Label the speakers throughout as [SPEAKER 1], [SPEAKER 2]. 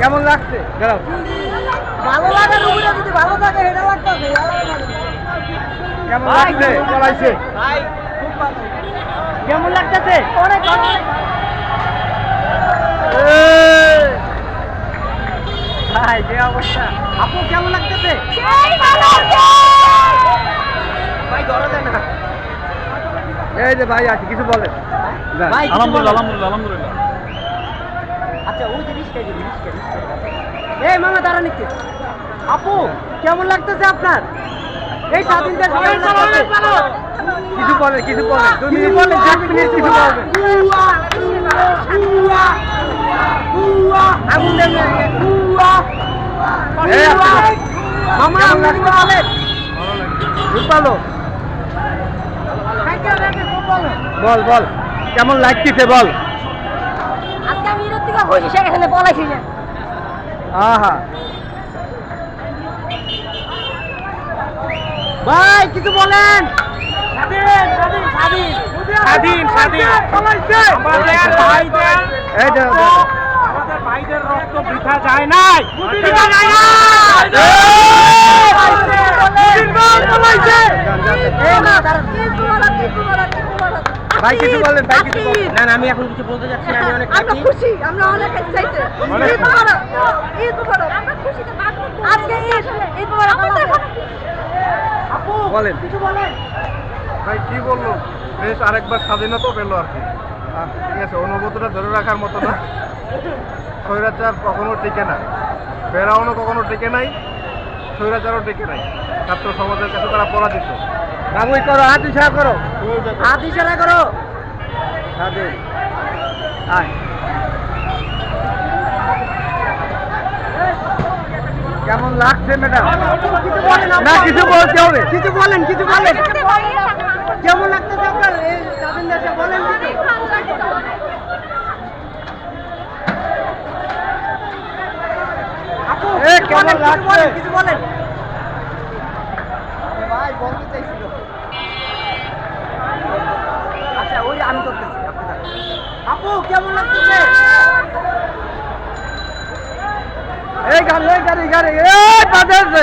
[SPEAKER 1] কেমন লাগছে? দাঁড়াও।
[SPEAKER 2] ভালো উপরে যদি ভালো থাকে এটা লাগতেছে
[SPEAKER 1] কেমন লাগছে? চলাইছে
[SPEAKER 2] কেমন লাগতেছে? অনেক অনেক
[SPEAKER 1] ভাই যে অবস্থা? আপু কেমন লাগতেছে? ভাই ধরা যায় না। এই যে ভাই আছে কিছু বলেন।
[SPEAKER 2] ভাই, কিছু
[SPEAKER 3] আলহামদুলিল্লাহ আলহামদুলিল্লাহ আলহামদুলিল্লাহ।
[SPEAKER 2] আচ্ছা ওই যে রিস্কা দিবি রিস্কা রিস্কা এই মামা দাঁড়ান একটু। আপু কেমন লাগতেছে আপনার? এই স্বাধীন দেশ
[SPEAKER 1] কিছু বলেন কিছু বলেন দুই মিনিট বলেন এক মিনিট কিছু বলবেন আগুন দেন না, এই আপনি-
[SPEAKER 2] মামা
[SPEAKER 1] কেমন
[SPEAKER 2] বলেন।
[SPEAKER 1] খুব বল বল। কেমন লাগতেছে বল।
[SPEAKER 4] আমি ইউরোপ থেকে বসে সেখানে বলাইছি
[SPEAKER 1] আহা।
[SPEAKER 2] ভাই কিছু বলেন।
[SPEAKER 3] স্বাধীন স্বাধীন আমাদের ভাইদের আমাদের ভাইদের রক্ত বৃথা যায় নাই। বৃথা যায় না
[SPEAKER 2] এই না দাঁড়ান
[SPEAKER 1] ভাই কিছু বলেন ভাই কিছু বলেন।
[SPEAKER 2] না না আমি এখন কিছু বলতে যাচ্ছি আমি অনেক
[SPEAKER 4] আমরা খুশি আমরা অনেক চাইতে ঈদ মুবারক। ঈদ মুবারক। আমরা খুশিতে আজকে ঈদ ঈদ মুবারক আমাদের
[SPEAKER 2] আপু
[SPEAKER 1] বলেন।
[SPEAKER 2] কিছু বলেন।
[SPEAKER 5] ভাই কি বলল? দেশ আরেকবার স্বাধীনতা পেল আর কি। ঠিক আছে অনুভূতিটা ধরে রাখার মতো না। স্বৈরাচার কখনো টিকে না। ফেরাউনও কখনো টিকে নাই স্বৈরাচারও টিকে নাই। ছাত্র সমাজের কাছে তারা পরাজিত।
[SPEAKER 1] বাবুই করো হাত ইশারা করো।
[SPEAKER 2] হাত ইশারা করো।
[SPEAKER 1] কেমন লাগছে ম্যাডাম? না কিছু বলতে হবে।
[SPEAKER 2] কিছু বলেন কিছু বলেন। কেমন লাগতেছে আপনার? এই বলেন। আপু
[SPEAKER 1] কেমন লাগছে?
[SPEAKER 2] কিছু বলেন।
[SPEAKER 1] ভাই বলতে চাইছিল।
[SPEAKER 2] আচ্ছা ওই আমি করতেছি আপু কেমন লাগতেছে
[SPEAKER 1] এই গাড়ি এই গাড়ি গাড়ি এই বাজাইছে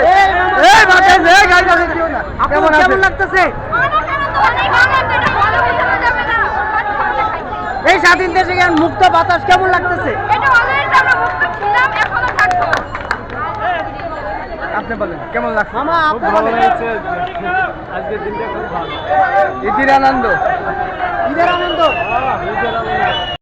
[SPEAKER 1] এই বাজাইছে এই গাড়ি গাড়ি দিও না কেমন
[SPEAKER 2] কেমন লাগতেছে
[SPEAKER 4] অনেক আনন্দ, অনেক আনন্দ, এটা বলে বোঝানো যাবে না। অনেক ভালো লাগছে।
[SPEAKER 2] এই স্বাধীন দেশে মুক্ত বাতাস কেমন লাগতেছে?
[SPEAKER 4] এটা অলওয়েজ আমরা মুক্ত ছিলাম এখনও থাকব।
[SPEAKER 1] আপনি বলেন কেমন লাগছে?
[SPEAKER 2] মামা
[SPEAKER 5] ভালো লেগেছে আজকের দিনটা খুব ভালো।
[SPEAKER 1] ঈদের আনন্দ।
[SPEAKER 2] ঈদের আনন্দ?
[SPEAKER 5] ঈদের আনন্দ।